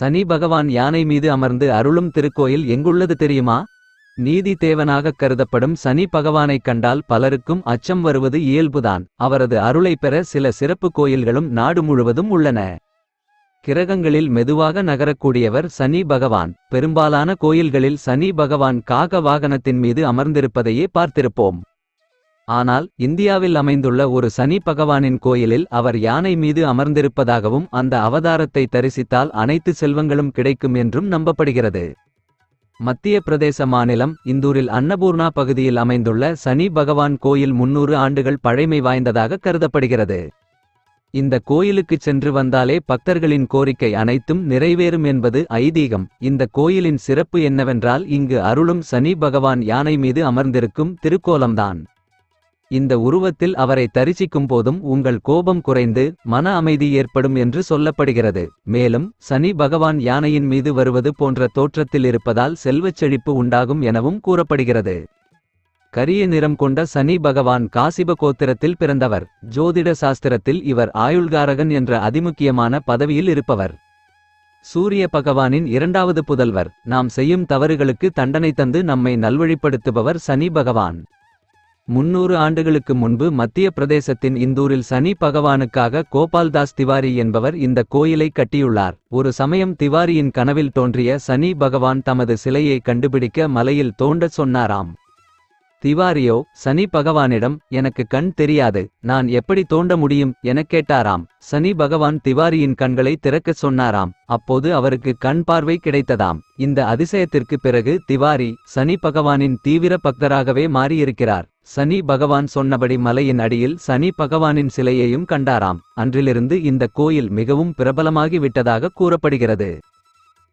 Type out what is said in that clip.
சனி பகவான் யானை மீது அமர்ந்து அருளும் திருக்கோயில் எங்குள்ளது தெரியுமா? நீதி தேவனாகக் கருதப்படும் சனி பகவானைக் கண்டால் பலருக்கும் அச்சம் வருவது இயல்புதான். அவரது அருளைப் பெற சில சிறப்பு கோயில்களும் நாடு முழுவதும் உள்ளன. கிரகங்களில் மெதுவாக நகரக்கூடியவர் சனி பகவான். பெரும்பாலான கோயில்களில் சனி பகவான் காக வாகனத்தின் மீது அமர்ந்திருப்பதையே பார்த்திருப்போம். ஆனால் இந்தியாவில் அமைந்துள்ள ஒரு சனி பகவானின் கோயிலில் அவர் யானை மீது அமர்ந்திருப்பதாகவும் அந்த அவதாரத்தை தரிசித்தால் அனைத்து செல்வங்களும் கிடைக்கும் என்றும் நம்பப்படுகிறது. மத்திய பிரதேச மாநிலம் இந்தூரில் அன்னபூர்ணா பகுதியில் அமைந்துள்ள சனி பகவான் கோயில் முன்னூறு ஆண்டுகள் பழைமை வாய்ந்ததாக கருதப்படுகிறது. இந்த கோயிலுக்குச் சென்று வந்தாலே பக்தர்களின் கோரிக்கை அனைத்தும் நிறைவேறும் என்பது ஐதீகம். இந்த கோயிலின் சிறப்பு என்னவென்றால் இங்கு அருளும் சனி பகவான் யானை மீது அமர்ந்திருக்கும் திருக்கோலம்தான். இந்த உருவத்தில் அவரை தரிசிக்கும் போதும் உங்கள் கோபம் குறைந்து மன அமைதி ஏற்படும் என்று சொல்லப்படுகிறது. மேலும் சனி பகவான் யானையின் மீது வருவது போன்ற தோற்றத்தில் இருப்பதால் செல்வச் செழிப்பு உண்டாகும் எனவும் கூறப்படுகிறது. கரிய நிறம் கொண்ட சனி பகவான் காசிப கோத்திரத்தில் பிறந்தவர். ஜோதிட சாஸ்திரத்தில் இவர் ஆயுள்காரகன் என்ற அதிமுக்கியமான பதவியில் இருப்பவர். சூரிய பகவானின் இரண்டாவது புதல்வர். நாம் செய்யும் தவறுகளுக்கு தண்டனை தந்து நம்மை நல்வழிப்படுத்துபவர் சனி பகவான். முன்னூறு ஆண்டுகளுக்கு முன்பு மத்திய பிரதேசத்தின் இந்தூரில் சனி பகவானுக்காக கோபால்தாஸ் திவாரி என்பவர் இந்த கோயிலை கட்டியுள்ளார். ஒரு சமயம் திவாரியின் கனவில் தோன்றிய சனி பகவான் தமது சிலையை கண்டுபிடிக்க மலையில் தோண்டச் சொன்னாராம். திவாரியோ சனி பகவானிடம் எனக்கு கண் தெரியாது நான் எப்படி தோண்ட முடியும்? எனக் கேட்டாராம். சனி பகவான் திவாரியின் கண்களை திறக்கச் சொன்னாராம். அப்போது அவருக்கு கண் பார்வை கிடைத்ததாம். இந்த அதிசயத்திற்கு பிறகு திவாரி சனி பகவானின் தீவிர பக்தராகவே மாறியிருக்கிறார். சனி பகவான் சொன்னபடி மலையின் அடியில் சனி பகவானின் சிலையையும் கண்டாராம். அன்றிலிருந்து இந்த கோயில் மிகவும் பிரபலமாகி விட்டதாக கூறப்படுகிறது.